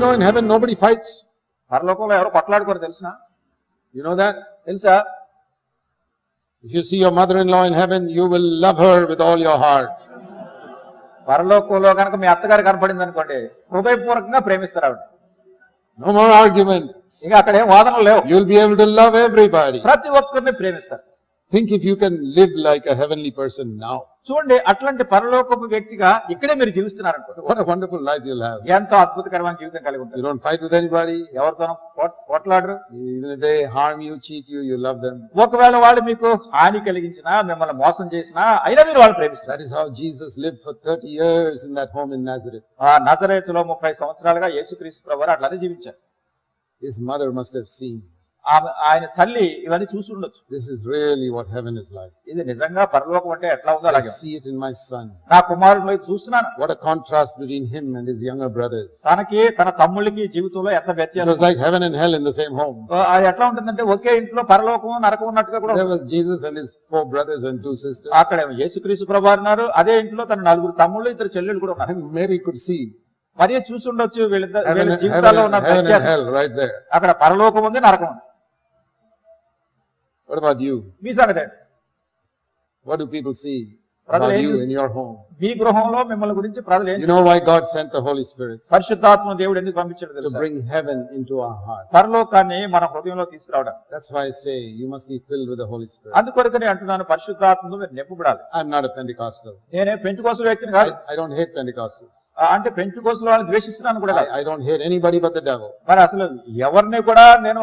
You know, in heaven, nobody fights. పరలోకంలో ఎవరు కొట్లాడుకోరు తెలిసిన You know that? తెలుసా If you see your mother-in-law in heaven, you will love her with all your heart. పరలోకంలో కనుక మీ అత్తగారు కనపడింది అనుకోండి హృదయపూర్వకంగా ప్రేమిస్తారు ఆవిడ No more arguments. ఇక అక్కడ ఏం వాదనలు లేవు You'll be able to love everybody. ప్రతి ఒక్కరిని ప్రేమిస్తారు Think if you can live like a heavenly person now. చూడండి అట్లాంటి పరలోకపు వ్యక్తిగా ఇక్కడే మీరు జీవిస్తున్నారు అనుకోండి What a wonderful life you'll have. ఎంతో అద్భుతకరమైన జీవితం కలిగి You ఉంటారు don't fight with anybody. ఎవరితోనూ పోట్- పోట్లాడరు Even if they harm you, cheat you, you love them. ఒకవేళ వాళ్ళు మీకు హాని కలిగించినా మిమ్మల్ని మోసం చేసినా అయినా మీరు వాళ్ళు ప్రేమిస్తారు That is how Jesus lived for 30 years in that home in Nazareth. ఆ నజరేతులో ముప్పై సంవత్సరాలుగా యేసుక్రీస్తు ప్రభు అట్లానే జీవించారు His mother must have seen. ఆయన తల్లి ఇవన్నీ చూసి ఉండొచ్చు. This is really what heaven is like ఇది నిజంగా పరలోకం అంటే ఎట్లా ఉందో అలాగే see it in my son నా కుమారుని చూస్తున్నాను. What a contrast between him and his younger brothers తనకి తన తమ్ముళ్ళకి జీవితంలో ఎంత వ్యత్యాసం it's like heaven and hell in the same home అది ఎట్లా ఉంటుందంటే ఒకే ఇంట్లో పరలోకం నరకం ఉన్నట్టుగా కూడా there was Jesus and his four brothers and two sisters అక్కడ యేసుక్రీస్తు ప్రభువు ఉన్నారు. అదే ఇంట్లో తన నలుగురు తమ్ముళ్ళు ఇద్దరు చెల్లెళ్ళు కూడా ఉన్నారు. మేరీ కుడ్ సీ మరి చూసి ఉండొచ్చు వీళ్ళిద్దరు జీవితాల్లో ఉన్న అక్కడ పరలోకం ఉంది నరకం ఉంది. What about you? మీ సంగతి ఏంటి? What do people see Brother, about ఏం you in your home? మీ గృహంలో మిమ్మల్ని గురించి ప్రజలు ఏం You know why God sent the Holy Spirit? పరిశుద్ధాత్మ దేవుడు ఎందుకు పంపించాడు To తెలుసా bring heaven into our heart. పరలోకాన్ని మన హృదయంలో తీసుకురావడం That's why I say you must be filled with the Holy Spirit. అందుకొరకనే అంటున్నాను పరిశుద్ధాత్మతో మీరు నింపబడాలి I'm not a Pentecostal. నేనే పెంచుకోసల వ్యక్తిని I, కాదు I don't hate Pentecostals. ఆ, అంటే పెంచుకోసల వాళ్ళని ద్వేషిస్తున్నాను కూడా కాదు I, I don't hate anybody but the devil. మరి అసలు ఎవరిని కూడా నేను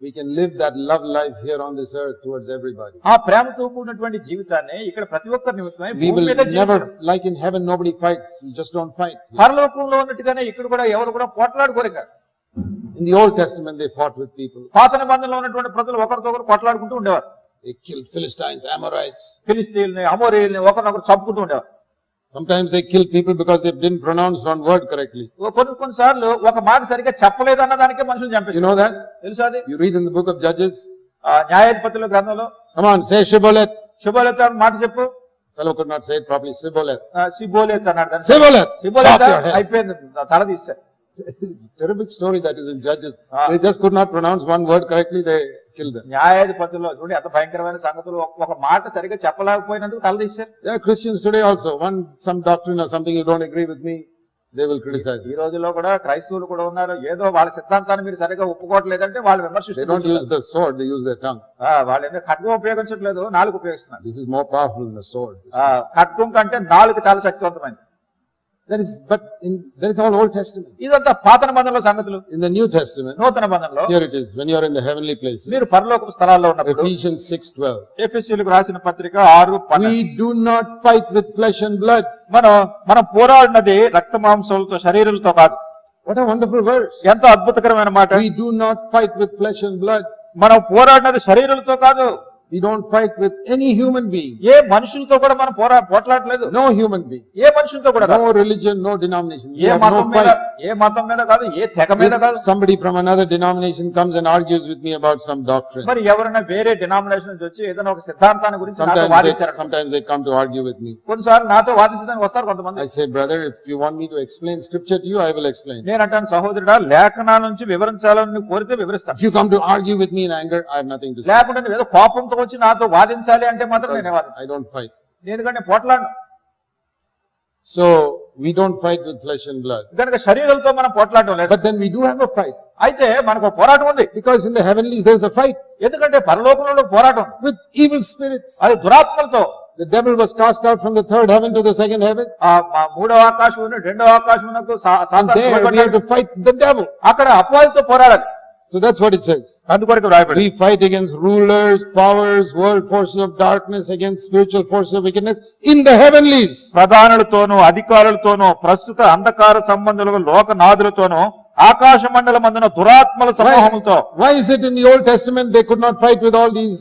we can live that love life here on this earth towards everybody. ఆ ప్రేమతో కూడినటువంటి జీవితాన్ని ఇక్కడ ప్రతి ఒక్కరి నిమిత్తమై భూమి మీద జీవించడం. never, like in heaven, nobody fights. You just don't fight. పరలోకంలో ఉన్నట్టుగానే ఇక్కడ కూడా ఎవరు కూడా పోట్లాడుకోరు ఇక్కడ In the Old Testament, they fought with people. పాత నిబంధనలో ఉన్నటువంటి ప్రజలు ఒకరితో ఒకరు కొట్లాడుకుంటూ ఉండేవారు They killed Philistines, Amorites. ఫిలిస్తీన్ని అమోరీల్ని ఒకరినొకరు చంపుకుంటూ ఉండేవారు Sometimes they killed people because they didn't pronounce one word correctly. ఓ కొన్ని కొన్నిసార్లు ఒక మాట సరిగ్గా చెప్పలేదన్న దానికే మనుషులు You చంపేస్తారు know that? తెలుసా అది You read in the book of Judges. ఆ న్యాయాధిపతుల గ్రంథంలో Come on, say Shibboleth. శుభోలేత మాట చెప్పు Fellow could not say it properly. Shibboleth. ఆ, సిబోలేత అన్నాడు దాన్ని. Shibboleth. సిబోలేత Stop your head. అయిపోయింది తల తీశారు Terrific story that is in Judges. Ah. They just could not pronounce one word correctly. They న్యాయాధిపతిలో చూడండి అంత భయంకరమైన సంగతులు. ఒక మాట సరిగా చెప్పలేకపోయినందుకు తల తీశారు Christians today also one some doctor something with me they will ఈ రోజుల్లో కూడా క్రైస్తవులు కూడా ఉన్నారు. ఏదో వాళ్ళ సిద్ధాంతాన్ని మీరు సరిగా ఒప్పుకోవట్లేదు అంటే వాళ్ళు విమర్శిస్తారు యూస్ ద సోర్డ్ దే వాళ్ళు ఏంటో ఖడ్గం ఉపయోగించట్లేదు నాలుగు ఉపయోగిస్తున్నారు. This is more powerful than ఖడ్గం కంటే నాలుగు చాలా శక్తివంతమైనది that is but in that is all Old Testament ఇదంతా పాత నిబంధనల సంగతులు. ఇన్ ద న్యూ టెస్టమెంట్ నూతన బంధనలో here it is when you are in the heavenly place మీరు పరలోక స్థలాల్లో ఉన్నప్పుడు ఎఫెసియన్స్ 6:12 ఎఫెసియలకు రాసిన పత్రిక 6 10 we do not fight with flesh and blood మన మన పోరాడినది రక్త మాంసాలతో శరీరాలతో కాదు. వాట్ ఎ వండర్ఫుల్ వర్డ్ ఎంత అద్భుతకరమైన మాట. We do not fight with flesh and blood మనం పోరాడినది శరీరాలతో కాదు. We don't fight with any human being. ఏ మనుషులతో కూడా మనం పోరా పోట్లాడలేదు No human being. ఏ మనుషులతో కూడా. No religion, no denomination. ఏ మతం మీద. ఏ మతం మీద కాదు ఏ తెగ మీద కాదు somebody from another denomination comes and argues with me about some doctrine, మరి ఎవరైనా వేరే డినామినేషన్ నుంచి వచ్చి ఏదైనా ఒక సిద్ధాంతాన్ని గురించి నాతో వాదించారు sometimes they come to argue with me. కొన్నిసార్లు నాతో వాదించడానికి వస్తారు కొంతమంది I say, brother, if you want me to explain scripture to you, I will explain. నేను అంటాను సహోదరుడా లేఖనాల నుంచి వివరించాలని కోరితే వివరిస్తాను If you come to argue with me in anger, I have nothing to say. లేకుంటే ఏదో కోపంతో వచ్చి నాతో వాదించాలి అంటే మాత్రం నేను I don't fight. ఎందుకంటే పోట్లాడు So we don't fight with flesh and blood. కనుక శరీరాలతో మనం పోట్లాడటం లేదు But then we do have a fight. అయితే మనకు పోరాటం ఉంది Because in the heavenlies there is a fight ఎందుకంటే పరలోకంలో పోరాటం with evil spirits. అది దురాత్మలతో The devil was cast out from the third heaven to the second heaven. మూడవ ఆకాశం నుండి రెండవ సా- And సాతాను there we have to fight the devil. అక్కడ అపవాదితో పోరాడాలి So that's what it says. అందుకొరకు రాయబడి We fight against rulers, powers, world forces of darkness, against spiritual forces of wickedness in the heavenlies. ప్రధానులతోనూ అధికారులతోనూ ప్రస్తుత అంధకార సంబంధులు లోకనాథులతోనూ ఆకాశ మండలం అందున దురాత్మల సమూహములతో Why is it in the Old Testament they could not fight with all these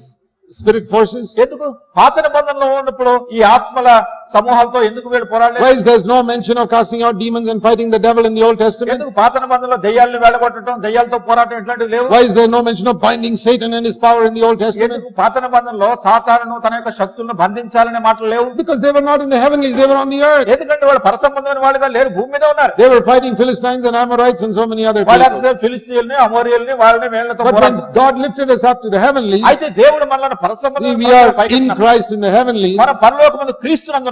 spirit forces? ఎందుకు పాత నిబంధనలో ఉన్నప్పుడు ఈ ఆత్మల సమూహాలతో ఎందుకు వీళ్ళు పోరాడలేదు Why is there's no mention of casting out demons and fighting the devil in the Old Testament? ఎందుకు పాత నిబంధనలో దెయ్యాలను వెళ్ళగొట్టడం దెయ్యాలతో పోరాటం ఇట్లాంటివి లేవు Why is there no mention of binding Satan and his power in the Old Testament? ఎందుకు పాత నిబంధనలో సాతాను తన యొక్క శక్తులను బంధించాలనే మాటలు లేవు Because they were not in the heavenlies, they were on the earth. ఎందుకంటే వాళ్ళు పరసంబంధమైన వాళ్ళుగా లేరు భూమి మీద ఉన్నారు They were fighting Philistines and Amorites and so many other వాళ్ళు people. ఎంతసేపు ఫిలిస్తీన్లని అమోరియల్ని వాళ్ళని వీళ్ళతో But పోరాడు when God lifted us up to the heavenlies, అయితే దేవుడు మనల్ని we పరసంబంధమైన are పైకి in ఎత్తినప్పుడు, Christ in the heavenlies, మన పరలోక మందు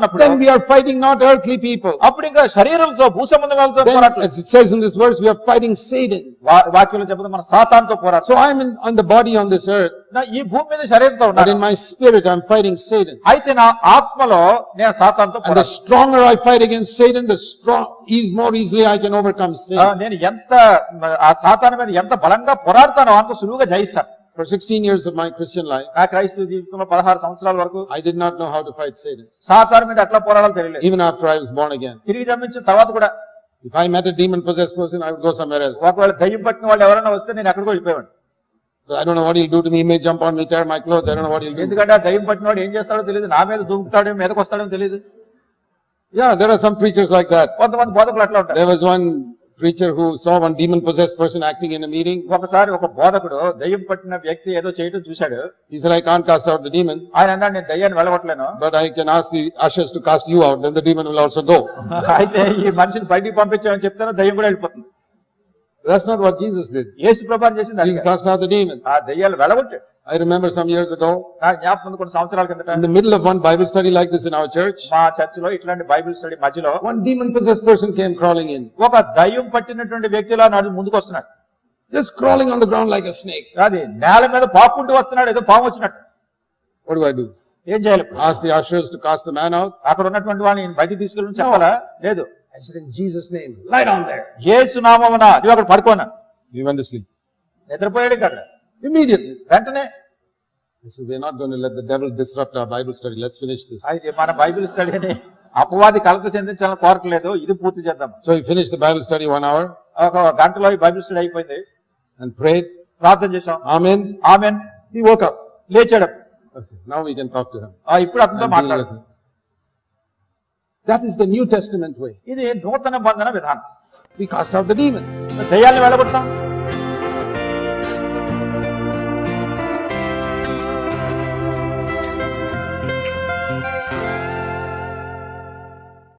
నందున్నప్పుడు then we are fighting not earthly people. అప్పుడు ఇంకా శరీరంతో భూసంబంధం వాళ్ళతో Then, పోరాటం as it says in this verse, we are fighting Satan. వా- వాక్యంలో చెప్పదు మన సాతాన్తో పోరాటం So I'm in, on the body on this earth, నా ఈ భూమి మీద శరీరంతో but ఉన్నాను in my spirit I'm fighting Satan. అయితే నా ఆత్మలో నేను సాతాన్తో And the పోరాటం stronger I fight against Satan, the strong, is more easily I can overcome ఆ, Satan. నేను ఎంత ఆ సాతాను మీద ఎంత బలంగా పోరాడతానో అంత సులువుగా జయిస్తాను For 16 years of my Christian life, నా క్రైస్తవ జీవితంలో పదహారు సంవత్సరాల వరకు I did not know how to fight Satan, సాతాను మీద ఎట్లా పోరాడాలో తెలియలేదు even after I was born again. తిరిగి జన్మించిన తర్వాత కూడా If I met a demon possessed person, I would go somewhere else. ఒకవేళ దయ్యం పట్టిన వాళ్ళు ఎవరైనా వస్తే నేను ఎక్కడికో వెళ్ళిపోయాను I don't know what he'll do to me. He may jump on me, tear my clothes. I don't know what he'll do. ఎందుకంటే ఆ దయ్యం పట్టిన వాడు ఏం చేస్తాడో తెలియదు నా మీద దూకుతాడో మీదకి వస్తాడో తెలియదు Yeah, there are some preachers like that. కొంతమంది బోధకులు అట్లా ఉంటారు There was one preacher who saw one demon possessed person acting in a meeting. ఒకసారి ఒక బోధకుడు దయ్యం పట్టిన వ్యక్తి ఏదో చేయటం చూశాడు He said, I can't cast out the demon, ఆయన అన్నాడు నేను దయ్యాన్ని వెళ్ళగొట్టలేను but I can ask the ushers to cast you out. Then the demon will also go. అయితే ఈ మనిషిని బయటికి పంపించామని చెప్తాను దయ్యం కూడా వెళ్ళిపోతుంది That's not what Jesus did. యేసు ప్రభావం చేసింది అది cast out the demon. ఆ దయ్యాలు వెళ్ళగొట్టాడు I remember some years ago, నా జ్ఞాపకం కొన్ని సంవత్సరాల కిందట in the middle of one Bible study like this in our church, మా చర్చిలో ఇట్లాంటి బైబిల్ స్టడీ మధ్యలో one demon possessed person came crawling in, ఒక దయ్యం పట్టినటువంటి వ్యక్తిలా నాడు ముందుకు వస్తున్నాడు just crawling on the ground like a snake. అది నేల మీద పాక్కుంటూ వస్తున్నాడు ఏదో పాము వచ్చినట్టు What do I do? ఏం చేయాలి? Ask the ushers to cast the man out? అక్కడ ఉన్నటువంటి వాడిని బయటికి తీసుకెళ్ళి చెప్పాలా లేదు I said, in Jesus' name, lie down there. ఏసు నామమున నువ్వు అక్కడ పడుకోనా He went to sleep. నిద్రపోయాడు ఇంకా Immediately. వెంటనే we're not going to let the devil disrupt our Bible study. Let's finish this. అయితే మన బైబిల్ స్టడీని అపవాది కలత చెందించాలని కోరట్లేదు ఇది పూర్తి చేద్దాం So he finished the Bible study one hour ఒక గంటలో ఈ బైబిల్ స్టడీ అయిపోయింది and prayed. ప్రార్థన చేశాం Amen. Amen He woke up. లేచాడు Now we can talk to him. ఆ, ఇప్పుడు అతనితో and deal with him. That is the New Testament way. ఇది నూతన బంధన విధానం We cast out the demon. దయ్యాన్ని వెళ్ళగొడతాం